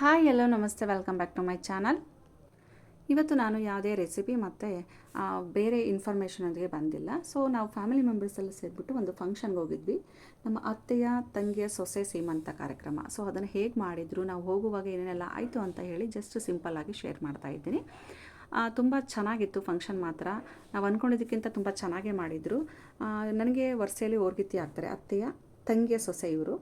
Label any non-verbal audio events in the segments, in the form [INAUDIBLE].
Hi hello ನಮಸ್ತೆ welcome back to my channel ಇವತ್ತು ನಾನು ಯಾವುದೇ ರೆಸಿಪಿ ಮತ್ತು ಬೇರೆ ಇನ್ಫಾರ್ಮೇಷನೊಂದಿಗೆ ಬಂದಿಲ್ಲ. ಸೊ ನಾವು ಫ್ಯಾಮಿಲಿ ಮೆಂಬರ್ಸೆಲ್ಲ ಸೇರಿಬಿಟ್ಟು ಒಂದು ಫಂಕ್ಷನ್ಗೆ ಹೋಗಿದ್ವಿ. ನಮ್ಮ ಅತ್ತೆಯ, ತಂಗಿಯ ಸೊಸೆ ಸೀಮಂತ ಕಾರ್ಯಕ್ರಮ. ಸೊ ಅದನ್ನು ಹೇಗೆ ಮಾಡಿದರು, ನಾವು ಹೋಗುವಾಗ ಏನೇನೆಲ್ಲ ಆಯಿತು ಅಂತ ಹೇಳಿ ಜಸ್ಟ್ ಸಿಂಪಲ್ಲಾಗಿ ಶೇರ್ ಮಾಡ್ತಾ ಇದ್ದೀನಿ. ತುಂಬ ಚೆನ್ನಾಗಿತ್ತು ಫಂಕ್ಷನ್ ಮಾತ್ರ. ನಾವು ಅಂದ್ಕೊಂಡಿದ್ದಕ್ಕಿಂತ ತುಂಬ ಚೆನ್ನಾಗೇ ಮಾಡಿದರು. ನನಗೆ ವರ್ಷೆಯಲ್ಲಿ ಓರ್ಗಿತಿ ಆಗ್ತಾರೆ. ಅತ್ತೆಯ ತಂಗಿಯ ಸೊಸೆ ಇವರು.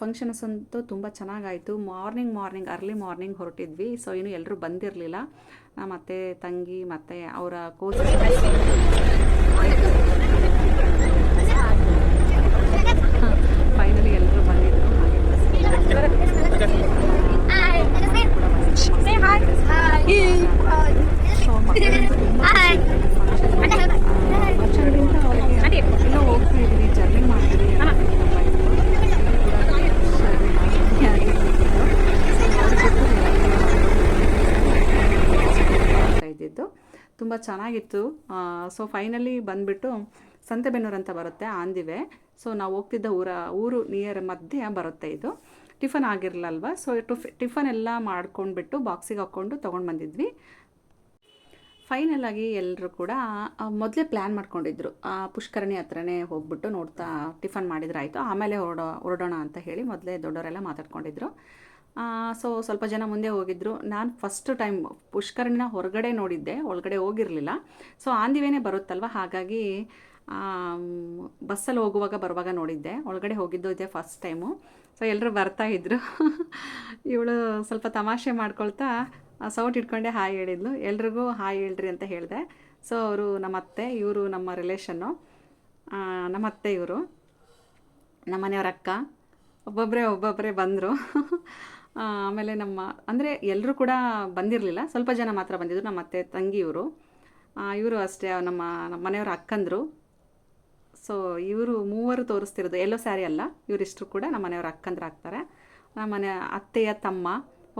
ಫಂಕ್ಷನ್ಸ್ ಅಂತೂ ತುಂಬ ಚೆನ್ನಾಗಾಯಿತು. ಮಾರ್ನಿಂಗ್ ಮಾರ್ನಿಂಗ್ ಅರ್ಲಿ ಮಾರ್ನಿಂಗ್ ಹೊರಟಿದ್ವಿ. ಸೊ ಇನ್ನು ಎಲ್ಲರೂ ಬಂದಿರಲಿಲ್ಲ. ನಮ್ಮ ಅತ್ತೆ ತಂಗಿ ಮತ್ತು ಅವರ ಕೋಚ್ ಫೈನಲಿ [LAUGHS] ಎಲ್ಲರೂ ಬಂದಿದ್ದರು ಹಾಗೆ ಸೊ ಫಂಕ್ಷನ್ಗಿಂತ ಅವರಿಗೆ ಎಲ್ಲೋ ಹೋಗ್ತಾ ಇದ್ದೀವಿ ಜರ್ನಿ ಮಾಡ್ತೀವಿ ಇದ್ದಿದ್ದು ತುಂಬ ಚೆನ್ನಾಗಿತ್ತು. ಸೊ ಫೈನಲಿ ಬಂದುಬಿಟ್ಟು ಸಂತೆಬೆನ್ನೂರು ಅಂತ ಬರುತ್ತೆ, ಆಂದಿವೆ. ಸೊ ನಾವು ಹೋಗ್ತಿದ್ದ ಊರ, ಊರು ನಿಯರ್ ಮಧ್ಯೆ ಬರುತ್ತೆ ಇದು. ಟಿಫನ್ ಆಗಿರಲಲ್ವ? ಸೊ ಟಿಫ್ ಟಿಫನ್ ಎಲ್ಲ ಮಾಡ್ಕೊಂಡ್ಬಿಟ್ಟು ಬಾಕ್ಸಿಗೆ ಹಾಕ್ಕೊಂಡು ತೊಗೊಂಡು ಬಂದಿದ್ವಿ. ಫೈನಲ್ ಆಗಿ ಎಲ್ಲರೂ ಕೂಡ ಮೊದಲೇ ಪ್ಲ್ಯಾನ್ ಮಾಡ್ಕೊಂಡಿದ್ರು. ಆ, ಪುಷ್ಕರಣಿ ಹತ್ರನೇ ಹೋಗ್ಬಿಟ್ಟು ನೋಡ್ತಾ ಟಿಫನ್ ಮಾಡಿದ್ರೆ ಆಯಿತು. ಆಮೇಲೆ ಹೊರಡೋ, ಹೊರಡೋಣ ಅಂತ ಹೇಳಿ ಮೊದಲೇ ದೊಡ್ಡವರೆಲ್ಲ ಮಾತಾಡ್ಕೊಂಡಿದ್ರು. ಸೊ ಸ್ವಲ್ಪ ಜನ ಮುಂದೆ ಹೋಗಿದ್ರು. ನಾನು ಫಸ್ಟ್ ಟೈಮ್ ಪುಷ್ಕರಣಿನ ಹೊರಗಡೆ ನೋಡಿದ್ದೆ, ಒಳಗಡೆ ಹೋಗಿರಲಿಲ್ಲ. ಸೊ ಆಂದಿವೇನೆ ಬರುತ್ತಲ್ವ? ಹಾಗಾಗಿ ಬಸ್ಸಲ್ಲಿ ಹೋಗುವಾಗ ಬರುವಾಗ ನೋಡಿದ್ದೆ. ಒಳಗಡೆ ಹೋಗಿದ್ದು ಇದೆ ಫಸ್ಟ್ ಟೈಮು ಸೊ ಎಲ್ಲರೂ ಬರ್ತಾ ಇದ್ದರು [LAUGHS] ಇವಳು ಸ್ವಲ್ಪ ತಮಾಷೆ ಮಾಡ್ಕೊಳ್ತಾ ಸೌಟ್ ಇಟ್ಕೊಂಡೆ ಹಾಯ್ ಹೇಳಿದ್ಲು. ಎಲ್ರಿಗೂ ಹಾಯ್ ಹೇಳ್ರಿ ಅಂತ ಹೇಳಿದೆ. ಸೊ ಅವರು ನಮ್ಮ ಅತ್ತೆ ಇವರು ನಮ್ಮ ರಿಲೇಷನ್ನು ನಮ್ಮ ಅತ್ತೆ ಇವರು. ನಮ್ಮ ಮನೆಯವ್ರ ಅಕ್ಕ. ಒಬ್ಬೊಬ್ಬರೇ ಒಬ್ಬೊಬ್ಬರೇ ಬಂದರು. [LAUGHS] ಆಮೇಲೆ ನಮ್ಮ, ಅಂದರೆ ಎಲ್ಲರೂ ಕೂಡ ಬಂದಿರಲಿಲ್ಲ. ಸ್ವಲ್ಪ ಜನ ಮಾತ್ರ ಬಂದಿದ್ದರು ನಮ್ಮ ಅತ್ತೆ ತಂಗಿಯವರು ಇವರು. ಅಷ್ಟೇ, ನಮ್ಮ ನಮ್ಮ ಮನೆಯವ್ರ ಅಕ್ಕಂದರು. ಸೊ ಇವರು ಮೂವರು ತೋರಿಸ್ತಿರೋದು, ಎಲ್ಲೋ ಸ್ಯಾರಿ ಅಲ್ಲ, ಇವರಿಷ್ಟರು ಕೂಡ ನಮ್ಮ ಮನೆಯವ್ರ ಅಕ್ಕಂದ್ರು ಆಗ್ತಾರೆ ನಮ್ಮ ಮನೆ, ಅತ್ತೆಯ ತಮ್ಮ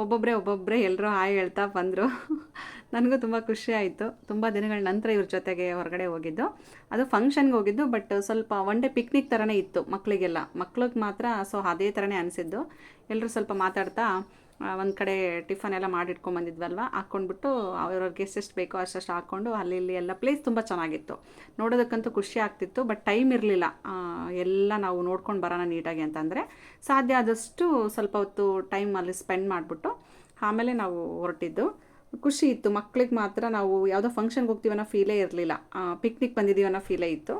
ಒಬ್ಬೊಬ್ಬರೇ ಒಬ್ಬೊಬ್ಬರೇ ಎಲ್ಲರೂ ಹಾಯ್ ಹೇಳ್ತಾ ಬಂದರು. ನನಗೂ ತುಂಬ ಖುಷಿ ಆಯಿತು. ತುಂಬ ದಿನಗಳ ನಂತರ ಇವ್ರ ಜೊತೆಗೆ ಹೊರಗಡೆ ಹೋಗಿದ್ದು. ಅದು ಫಂಕ್ಷನ್ಗೆ ಹೋಗಿದ್ದು ಬಟ್ ಸ್ವಲ್ಪ ಒನ್ ಡೇ ಪಿಕ್ನಿಕ್ ಥರನೇ ಇತ್ತು ಮಕ್ಕಳಿಗೆಲ್ಲ ಮಕ್ಳಿಗೆ ಮಾತ್ರ ಸೊ ಅದೇ ಥರನೇ ಅನಿಸಿದ್ದು. ಎಲ್ಲರೂ ಸ್ವಲ್ಪ ಮಾತಾಡ್ತಾ ಒಂದು ಕಡೆ ಟಿಫನ್ ಎಲ್ಲ ಮಾಡಿಟ್ಕೊಂಬಂದಿದ್ವಲ್ವ ಹಾಕ್ಕೊಂಡ್ಬಿಟ್ಟು ಅವ್ರವ್ರಿಗೆ ಎಷ್ಟು ಬೇಕೋ ಅಷ್ಟು ಹಾಕ್ಕೊಂಡು ಅಲ್ಲಿ ಇಲ್ಲಿ ಎಲ್ಲ ಪ್ಲೇಸ್ ತುಂಬ ಚೆನ್ನಾಗಿತ್ತು. ನೋಡೋದಕ್ಕಂತೂ ಖುಷಿ ಆಗ್ತಿತ್ತು ಬಟ್ ಟೈಮ್ ಇರಲಿಲ್ಲ. ಎಲ್ಲ ನಾವು ನೋಡ್ಕೊಂಡು ಬರೋಣ ನೀಟಾಗಿ ಅಂತಂದರೆ ಸಾಧ್ಯ ಆದಷ್ಟು ಸ್ವಲ್ಪ ಹೊತ್ತು ಟೈಮ್ ಅಲ್ಲಿ ಸ್ಪೆಂಡ್ ಮಾಡಿಬಿಟ್ಟು ಆಮೇಲೆ ನಾವು ಹೊರಟಿದ್ದು. ಖುಷಿ ಇತ್ತು. ಮಕ್ಳಿಗೆ ಮಾತ್ರ ನಾವು ಯಾವುದೋ ಫಂಕ್ಷನ್ಗೆ ಹೋಗ್ತೀವಿ ಅನ್ನೋ ಫೀಲೇ ಇರಲಿಲ್ಲ. ಪಿಕ್ನಿಕ್ ಬಂದಿದ್ದೀವಿ ಅನ್ನೋ ಫೀಲೇ ಇತ್ತು.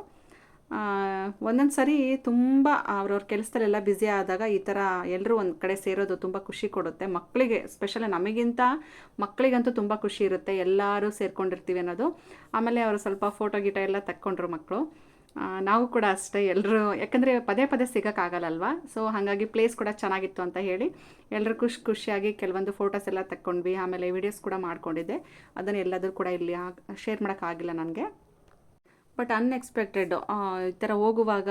ಒಂದೊಂದು ಸರಿ ತುಂಬ ಅವ್ರವ್ರ ಕೆಲಸದಲ್ಲೆಲ್ಲ ಬ್ಯುಸಿ ಆದಾಗ ಈ ಥರ ಎಲ್ಲರೂ ಒಂದು ಕಡೆ ಸೇರೋದು ತುಂಬ ಖುಷಿ ಕೊಡುತ್ತೆ. ಮಕ್ಕಳಿಗೆ ಸ್ಪೆಷಲಿ ನಮಗಿಂತ ಮಕ್ಕಳಿಗಂತೂ ತುಂಬ ಖುಷಿ ಇರುತ್ತೆ ಎಲ್ಲರೂ ಸೇರ್ಕೊಂಡಿರ್ತೀವಿ ಅನ್ನೋದು. ಆಮೇಲೆ ಅವರು ಸ್ವಲ್ಪ ಫೋಟೋ ಗೀಟ ಎಲ್ಲ ತಕ್ಕೊಂಡ್ರು ಮಕ್ಕಳು ನಾವು ಕೂಡ ಅಷ್ಟೇ ಎಲ್ಲರೂ ಯಾಕಂದರೆ ಪದೇ ಪದೇ ಸಿಗೋಕ್ಕಾಗಲ್ಲಲ್ವ? ಸೊ ಹಾಗಾಗಿ ಪ್ಲೇಸ್ ಕೂಡ ಚೆನ್ನಾಗಿತ್ತು ಅಂತ ಹೇಳಿ ಎಲ್ಲರೂ ಖುಷಿ ಖುಷಿಯಾಗಿ ಕೆಲವೊಂದು ಫೋಟೋಸ್ ಎಲ್ಲ ತಕ್ಕೊಂಡ್ವಿ. ಆಮೇಲೆ ವಿಡಿಯೋಸ್ ಕೂಡ ಮಾಡ್ಕೊಂಡಿದ್ದೆ. ಅದನ್ನು ಎಲ್ಲಾದರೂ ಕೂಡ ಇಲ್ಲಿ ಶೇರ್ ಮಾಡೋಕ್ಕಾಗಿಲ್ಲ ನನಗೆ. ಬಟ್ ಅನ್ಎಕ್ಸ್ಪೆಕ್ಟೆಡ್ ಈ ಥರ ಹೋಗುವಾಗ,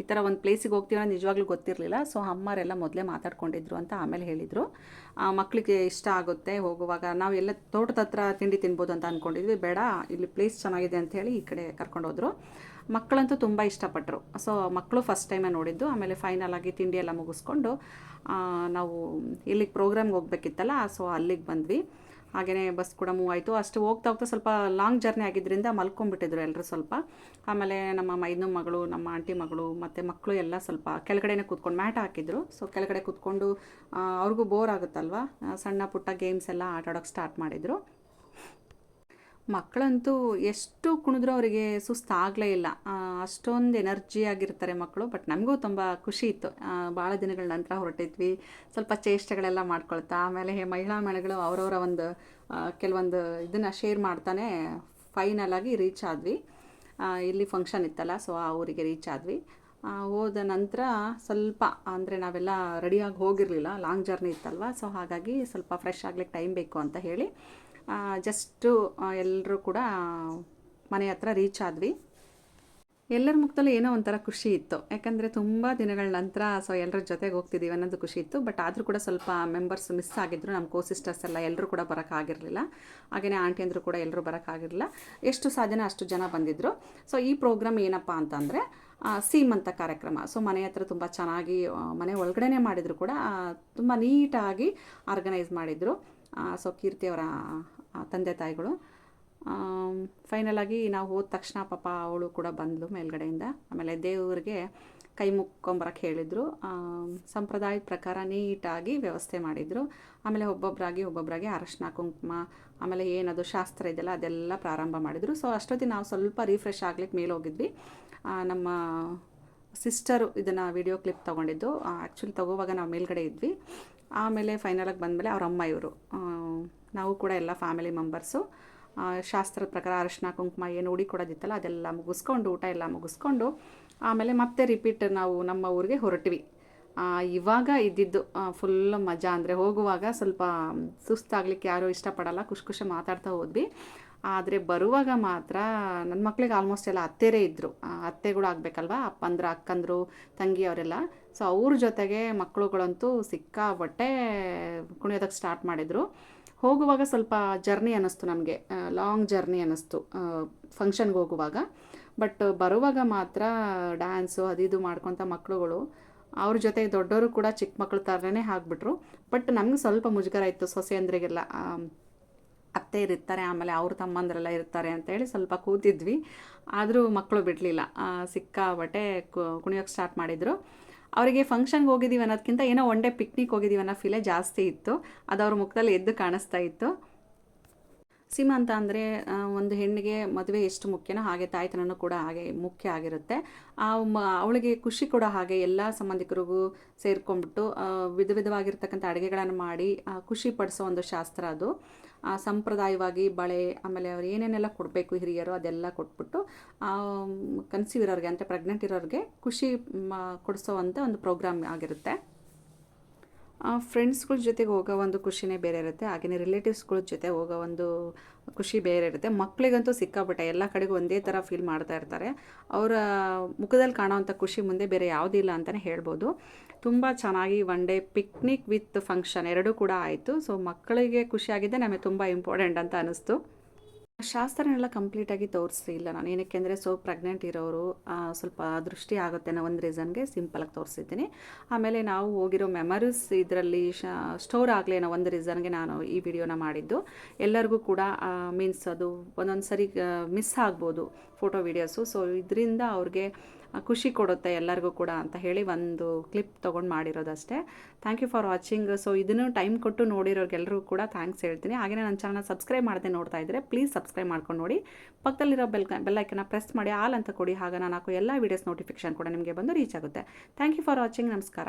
ಈ ಥರ ಒಂದು ಪ್ಲೇಸಿಗೆ ಹೋಗ್ತೀವಿ ನಿಜವಾಗ್ಲೂ ಗೊತ್ತಿರಲಿಲ್ಲ. ಸೊ, ಅಮ್ಮರೆಲ್ಲ ಮೊದಲೇ ಮಾತಾಡ್ಕೊಂಡಿದ್ರು ಅಂತ ಆಮೇಲೆ ಹೇಳಿದರು. ಮಕ್ಕಳಿಗೆ ಇಷ್ಟ ಆಗುತ್ತೆ ಹೋಗುವಾಗ. ನಾವು ಎಲ್ಲ ತೋಟದ ಹತ್ರ ತಿಂಡಿ ತಿನ್ಬೋದು ಅಂತ ಅಂದ್ಕೊಂಡಿದ್ವಿ ಬೇಡ, ಇಲ್ಲಿ ಪ್ಲೇಸ್ ಚೆನ್ನಾಗಿದೆ ಅಂತ ಹೇಳಿ ಈ ಕಡೆ ಕರ್ಕೊಂಡೋದ್ರು ಮಕ್ಕಳಂತೂ ತುಂಬ ಇಷ್ಟಪಟ್ಟರು ಸೊ, ಮಕ್ಕಳು ಫಸ್ಟ್ ಟೈಮೇ ನೋಡಿದ್ದು. ಆಮೇಲೆ ಫೈನಲ್ ಆಗಿ ತಿಂಡಿ ಎಲ್ಲ ಮುಗಿಸ್ಕೊಂಡು ನಾವು ಇಲ್ಲಿಗೆ ಪ್ರೋಗ್ರಾಮ್ಗೆ ಹೋಗ್ಬೇಕಿತ್ತಲ್ಲ, ಸೊ ಅಲ್ಲಿಗೆ ಬಂದ್ವಿ. ಹಾಗೆಯೇ ಬಸ್ ಕೂಡ ಮೂವ್ ಆಯಿತು. ಅಷ್ಟು ಹೋಗ್ತಾ ಹೋಗ್ತಾ ಸ್ವಲ್ಪ ಲಾಂಗ್ ಜರ್ನಿ ಆಗಿದ್ದರಿಂದ ಮಲ್ಕೊಂಡ್ಬಿಟ್ಟಿದ್ರು ಎಲ್ಲರೂ ಸ್ವಲ್ಪ. ಆಮೇಲೆ ನಮ್ಮ ಮೈನ ಮಗಳು, ನಮ್ಮ ಆಂಟಿ ಮಗಳು, ಮತ್ತು ಮಕ್ಕಳು ಎಲ್ಲ ಸ್ವಲ್ಪ ಕೆಳಗಡೆನೇ ಕೂತ್ಕೊಂಡು ಮ್ಯಾಟ್ ಹಾಕಿದ್ರು. ಸೊ ಕೆಳಗಡೆ ಕೂತ್ಕೊಂಡು ಅವ್ರಿಗೂ ಬೋರ್ ಆಗುತ್ತಲ್ವ? ಸಣ್ಣ ಪುಟ್ಟ ಗೇಮ್ಸ್ ಎಲ್ಲ ಆಟಾಡೋಕ್ಕೆ ಸ್ಟಾರ್ಟ್ ಮಾಡಿದರು. ಮಕ್ಕಳಂತೂ ಎಷ್ಟು ಕುಣಿದ್ರೂ ಅವರಿಗೆ ಸುಸ್ತಾಗಲೇ ಇಲ್ಲ. ಅಷ್ಟೊಂದು ಎನರ್ಜಿ ಆಗಿರ್ತಾರೆ ಮಕ್ಕಳು, ಬಟ್ ನಮಗೂ ತುಂಬ ಖುಷಿ ಇತ್ತು. ಭಾಳ ದಿನಗಳ ನಂತರ ಹೊರಟಿದ್ವಿ. ಸ್ವಲ್ಪ ಚೇಷ್ಟೆಗಳೆಲ್ಲ ಮಾಡ್ಕೊಳ್ತಾ, ಆಮೇಲೆ ಹೇ, ಮಹಿಳಾ ಮನೆಗಳು ಅವರವರ ಒಂದು ಕೆಲವೊಂದು ಇದನ್ನು ಶೇರ್ ಮಾಡ್ತಾನೆ ಫೈನಲ್ ಆಗಿ ರೀಚ್ ಆದ್ವಿ. ಇಲ್ಲಿ ಫಂಕ್ಷನ್ ಇತ್ತಲ್ಲ, ಸೊ ಆ ಊರಿಗೆ ರೀಚ್ ಆದ್ವಿ. ಹೋದ ನಂತರ ಸ್ವಲ್ಪ, ಅಂದರೆ ನಾವೆಲ್ಲ ರೆಡಿಯಾಗಿ ಹೋಗಿರಲಿಲ್ಲ, ಲಾಂಗ್ ಜರ್ನಿ ಇತ್ತಲ್ವ, ಸೊ ಹಾಗಾಗಿ ಸ್ವಲ್ಪ ಫ್ರೆಶ್ ಆಗಲಿಕ್ಕೆ ಟೈಮ್ ಬೇಕು ಅಂತ ಹೇಳಿ ಜಸ್ಟು ಎಲ್ಲರೂ ಕೂಡ ಮನೆ ಹತ್ರ ರೀಚ್ ಆದ್ವಿ. ಎಲ್ಲರ ಮುಖದಲ್ಲಿ ಏನೋ ಒಂಥರ ಖುಷಿ ಇತ್ತು. ಯಾಕಂದರೆ ತುಂಬ ದಿನಗಳ ನಂತರ ಸೊ ಎಲ್ಲರ ಜೊತೆಗೆ ಹೋಗ್ತಿದ್ದೀವಿ ಅನ್ನೋದು ಖುಷಿ ಇತ್ತು. ಬಟ್ ಆದರೂ ಕೂಡ ಸ್ವಲ್ಪ ಮೆಂಬರ್ಸ್ ಮಿಸ್ ಆಗಿದ್ರು. ನಮ್ಮ ಕೋ ಸಿಸ್ಟರ್ಸ್ ಎಲ್ಲ ಎಲ್ಲರೂ ಕೂಡ ಬರೋಕ್ಕಾಗಿರಲಿಲ್ಲ ಹಾಗೆಯೇ ಆಂಟಿ ಅಂದರು ಕೂಡ ಎಲ್ಲರೂ ಬರೋಕ್ಕಾಗಿರಲಿಲ್ಲ ಎಷ್ಟು ಸಾಧ್ಯನೋ ಅಷ್ಟು ಜನ ಬಂದಿದ್ದರು ಸೊ ಈ ಪ್ರೋಗ್ರಾಮ್ ಏನಪ್ಪ ಅಂತಂದರೆ ಅಂತ ಕಾರ್ಯಕ್ರಮ. ಸೊ ಮನೆ ಹತ್ರ ತುಂಬ ಚೆನ್ನಾಗಿ ಮನೆ ಒಳಗಡೆನೇ ಮಾಡಿದ್ರು ಕೂಡ ತುಂಬ ನೀಟಾಗಿ ಆರ್ಗನೈಸ್ ಮಾಡಿದರು. ಸೊ ಕೀರ್ತಿಯವರ ತಂದೆ ತಾಯಿಗಳು. ಫೈನಲಾಗಿ ನಾವು ಹೋದ ತಕ್ಷಣ ಪಾಪ ಅವಳು ಕೂಡ ಬಂದಳು ಮೇಲ್ಗಡೆಯಿಂದ. ಆಮೇಲೆ ದೇವರಿಗೆ ಕೈ ಮುಕ್ಕೊಂಬರಕ್ಕೆ ಹೇಳಿದರು. ಸಂಪ್ರದಾಯದ ಪ್ರಕಾರ ನೀಟಾಗಿ ವ್ಯವಸ್ಥೆ ಮಾಡಿದರು. ಆಮೇಲೆ ಒಬ್ಬೊಬ್ಬರಾಗಿ ಒಬ್ಬೊಬ್ಬರಾಗಿ ಅರಶಿನ, ಕುಂಕುಮ, ಆಮೇಲೆ ಏನದು ಶಾಸ್ತ್ರ ಇದೆಯಲ್ಲ, ಅದೆಲ್ಲ ಪ್ರಾರಂಭ ಮಾಡಿದರು. ಸೊ ಅಷ್ಟೊತ್ತಿಗೆ ನಾವು ಸ್ವಲ್ಪ ರಿಫ್ರೆಶ್ ಆಗ್ಲಿಕ್ಕೆ ಮೇಲೆ ಹೋಗಿದ್ವಿ. ನಮ್ಮ ಸಿಸ್ಟರು ಇದನ್ನು ವಿಡಿಯೋ ಕ್ಲಿಪ್ ತೊಗೊಂಡಿದ್ದು. ಆ್ಯಕ್ಚುಲಿ ತಗೋವಾಗ ನಾವು ಮೇಲ್ಗಡೆ ಇದ್ವಿ. ಆಮೇಲೆ ಫೈನಲಾಗಿ ಬಂದಮೇಲೆ ಅವ್ರ ಅಮ್ಮ ಇವರು. ನಾವು ಕೂಡ ಎಲ್ಲ ಫ್ಯಾಮಿಲಿ ಮೆಂಬರ್ಸು ಶಾಸ್ತ್ರದ ಪ್ರಕಾರ ಅರಿಶಿನ, ಕುಂಕುಮ ಏನು ಉಡಿ ಕೊಡೋದಿತ್ತಲ್ಲ, ಅದೆಲ್ಲ ಮುಗಿಸ್ಕೊಂಡು, ಊಟ ಎಲ್ಲ ಮುಗಿಸ್ಕೊಂಡು, ಆಮೇಲೆ ಮತ್ತೆ ರಿಪೀಟ್ ನಾವು ನಮ್ಮ ಊರಿಗೆ ಹೊರಟ್ವಿ. ಇವಾಗ ಇದ್ದಿದ್ದು ಫುಲ್ ಮಜಾ ಅಂದರೆ ಹೋಗುವಾಗ ಸ್ವಲ್ಪ ಸುಸ್ತಾಗಲಿಕ್ಕೆ ಯಾರೂ ಇಷ್ಟಪಡಲ್ಲ, ಖುಷಿ ಖುಷಿ ಮಾತಾಡ್ತಾ ಹೋದ್ವಿ. ಆದರೆ ಬರುವಾಗ ಮಾತ್ರ ನನ್ನ ಮಕ್ಳಿಗೆ ಆಲ್ಮೋಸ್ಟ್ ಎಲ್ಲ ಅತ್ತೆರೇ ಇದ್ದರು ಅತ್ತೆಗಳು ಆಗಬೇಕಲ್ವ, ಅಪ್ಪಂದ್ರು, ಅಕ್ಕಂದರು ತಂಗಿ ಅವರೆಲ್ಲ ಸೊ ಅವ್ರ ಜೊತೆಗೆ ಮಕ್ಕಳುಗಳಂತೂ ಸಿಕ್ಕಾಬಟ್ಟೆ ಕುಣಿಯೋದಕ್ಕೆ ಸ್ಟಾರ್ಟ್ ಮಾಡಿದರು. ಹೋಗುವಾಗ ಸ್ವಲ್ಪ ಜರ್ನಿ ಅನ್ನಿಸ್ತು ನಮಗೆ. ಲಾಂಗ್ ಜರ್ನಿ ಅನ್ನಿಸ್ತು. ಫಂಕ್ಷನ್ಗೆ ಹೋಗುವಾಗ. ಬಟ್ ಬರುವಾಗ ಮಾತ್ರ ಡ್ಯಾನ್ಸು ಅದು ಇದು ಮಾಡ್ಕೊತ ಮಕ್ಕಳುಗಳು ಅವ್ರ ಜೊತೆ ದೊಡ್ಡವರು ಕೂಡ ಚಿಕ್ಕ ಮಕ್ಕಳು ಥರನೇ ಹಾಕ್ಬಿಟ್ರು ಬಟ್ ನಮ್ಗೆ ಸ್ವಲ್ಪ ಮುಜುಗರ ಇತ್ತು ಸೊಸೆಯಂದ್ರಿಗೆಲ್ಲ. ಅತ್ತೆ ಇರ್ತಾರೆ, ಆಮೇಲೆ ಅವ್ರ ತಮ್ಮಂದ್ರೆಲ್ಲ ಇರ್ತಾರೆ ಅಂತೇಳಿ ಸ್ವಲ್ಪ ಕೂತಿದ್ವಿ. ಆದರೂ ಮಕ್ಕಳು ಬಿಡಲಿಲ್ಲ. ಸಿಕ್ಕಾಬಟ್ಟೆ ಕುಣಿಯೋಕ್ಕೆ ಸ್ಟಾರ್ಟ್ ಮಾಡಿದರು. ಅವರಿಗೆ ಫಂಕ್ಷನ್ಗೆ ಹೋಗಿದ್ದೀವಿ ಅನ್ನೋದಕ್ಕಿಂತ ಏನೋ ಒನ್ ಡೇ ಪಿಕ್ನಿಕ್ ಹೋಗಿದ್ದೀವಿ ಅನ್ನೋ ಫೀಲೇ ಜಾಸ್ತಿ ಇತ್ತು. ಅದು ಅವ್ರ ಮುಖದಲ್ಲಿ ಎದ್ದು ಕಾಣಿಸ್ತಾ ಇತ್ತು. ಸೀಮಂತ ಅಂದರೆ ಒಂದು ಹೆಣ್ಣಿಗೆ ಮದುವೆ ಎಷ್ಟು ಮುಖ್ಯನೋ ಹಾಗೆ ತಾಯ್ತನೂ ಕೂಡ ಹಾಗೆ ಮುಖ್ಯ ಆಗಿರುತ್ತೆ. ಆ ಮ ಅವಳಿಗೆ ಖುಷಿ ಕೂಡ ಹಾಗೆ ಎಲ್ಲ ಸಂಬಂಧಿಕರಿಗೂ ಸೇರ್ಕೊಂಡ್ಬಿಟ್ಟು ವಿಧ ವಿಧವಾಗಿರ್ತಕ್ಕಂಥ ಅಡುಗೆಗಳನ್ನು ಮಾಡಿ ಖುಷಿ ಪಡಿಸೋ ಒಂದು ಶಾಸ್ತ್ರ ಅದು. ಆ, ಸಂಪ್ರದಾಯವಾಗಿ ಬಳೆ ಆಮೇಲೆ ಅವ್ರು ಏನೇನೆಲ್ಲ ಕೊಡಬೇಕು ಹಿರಿಯರು ಅದೆಲ್ಲ ಕೊಟ್ಬಿಟ್ಟು ಕನ್ಸೀವ್ ಇರೋರಿಗೆ ಅಂದರೆ ಪ್ರೆಗ್ನೆಂಟ್ ಇರೋರಿಗೆ ಖುಷಿ ಮ ಕೊಡಿಸೋವಂಥ ಒಂದು ಪ್ರೋಗ್ರಾಮ್ ಆಗಿರುತ್ತೆ. ಫ್ರೆಂಡ್ಸ್ಗಳ ಜೊತೆಗೆ ಹೋಗೋ ಒಂದು ಖುಷಿನೇ ಬೇರೆ ಇರುತ್ತೆ. ಹಾಗೆಯೇ ರಿಲೇಟಿವ್ಸ್ಗಳ ಜೊತೆ ಹೋಗೋ ಒಂದು ಖುಷಿ ಬೇರೆ ಇರುತ್ತೆ. ಮಕ್ಕಳಿಗಂತೂ ಸಿಕ್ಕಾಪಟ್ಟೆ ಎಲ್ಲ ಕಡೆಗೂ ಒಂದೇ ಥರ ಫೀಲ್ ಮಾಡ್ತಾ ಇರ್ತಾರೆ. ಅವರ ಮುಖದಲ್ಲಿ ಕಾಣೋವಂಥ ಖುಷಿ ಮುಂದೆ ಬೇರೆ ಯಾವುದಿಲ್ಲ ಅಂತಲೇ ಹೇಳ್ಬೋದು. ತುಂಬ ಚೆನ್ನಾಗಿ one day picnic with function ಎರಡೂ ಕೂಡ ಆಯಿತು. ಸೊ ಮಕ್ಕಳಿಗೆ ಖುಷಿಯಾಗಿದ್ದೆ ನಮಗೆ ತುಂಬ ಇಂಪಾರ್ಟೆಂಟ್ ಅಂತ ಅನ್ನಿಸ್ತು ಶಾಸ್ತ್ರನೆಲ್ಲ ಕಂಪ್ಲೀಟಾಗಿ ತೋರಿಸಿಲ್ಲ ನಾನು. ಏನಕ್ಕೆ ಅಂದರೆ ಸೊ ಪ್ರೆಗ್ನೆಂಟ್ ಇರೋರು ಸ್ವಲ್ಪ ದೃಷ್ಟಿ ಆಗುತ್ತೆ ಅನ್ನೋ ಒಂದು ರೀಸನ್ಗೆ ಸಿಂಪಲಾಗಿ ತೋರಿಸಿದ್ದೀನಿ. ಆಮೇಲೆ ನಾವು ಹೋಗಿರೋ ಮೆಮರೀಸ್ ಇದರಲ್ಲಿ ಸ್ಟೋರ್ ಆಗಲಿ ಅನ್ನೋ ಒಂದು ರೀಸನ್ಗೆ ನಾನು ಈ ವಿಡಿಯೋನ ಮಾಡಿದ್ದು. ಎಲ್ಲರಿಗೂ ಕೂಡ ಮೀನ್ಸ್ ಅದು ಒಂದೊಂದು ಸರಿ ಮಿಸ್ ಆಗ್ಬೋದು ಫೋಟೋ ವೀಡಿಯೋಸು ಸೊ ಇದರಿಂದ ಅವ್ರಿಗೆ ಖುಷಿ ಕೊಡುತ್ತೆ ಎಲ್ಲರಿಗೂ ಕೂಡ ಅಂತ ಹೇಳಿ ಒಂದು ಕ್ಲಿಪ್ ತೊಗೊಂಡು ಮಾಡಿರೋದಷ್ಟೇ. Thank you for watching so ಇದನ್ನು ಟೈಮ್ ಕೊಟ್ಟು ನೋಡಿರೋರಿಗೆಲ್ಲರಿಗೂ ಕೂಡ ಥ್ಯಾಂಕ್ಸ್ ಹೇಳ್ತೀನಿ. ಹಾಗೆಯೇ ನನ್ನ ಚಾನಲ್ ಸಬ್ಸ್ಕ್ರೈಬ್ ಮಾಡದೆ ನೋಡ್ತಾ ಇದ್ದರೆ ಪ್ಲೀಸ್ ಸಬ್ಸ್ಕ್ರೈಬ್ ಮಾಡ್ಕೊಂಡು ನೋಡಿ. ಪಕ್ಕದಲ್ಲಿರೋ ಬೆಲ್ ಬೆಲ್ಲೈಕನ್ನ ಪ್ರೆಸ್ ಮಾಡಿ ಆಲ್ ಅಂತ ಕೊಡಿ. ಆಗ ನಾನು ಹಾಕೋ ಎಲ್ಲ ವೀಡಿಯೋಸ್ ನೋಟಿಫಿಕೇಷನ್ ಕೂಡ ನಿಮಗೆ ಬಂದು ರೀಚ್ ಆಗುತ್ತೆ. ಥ್ಯಾಂಕ್ ಯು ಫಾರ್ ವಾಚಿಂಗ್ ನಮಸ್ಕಾರ.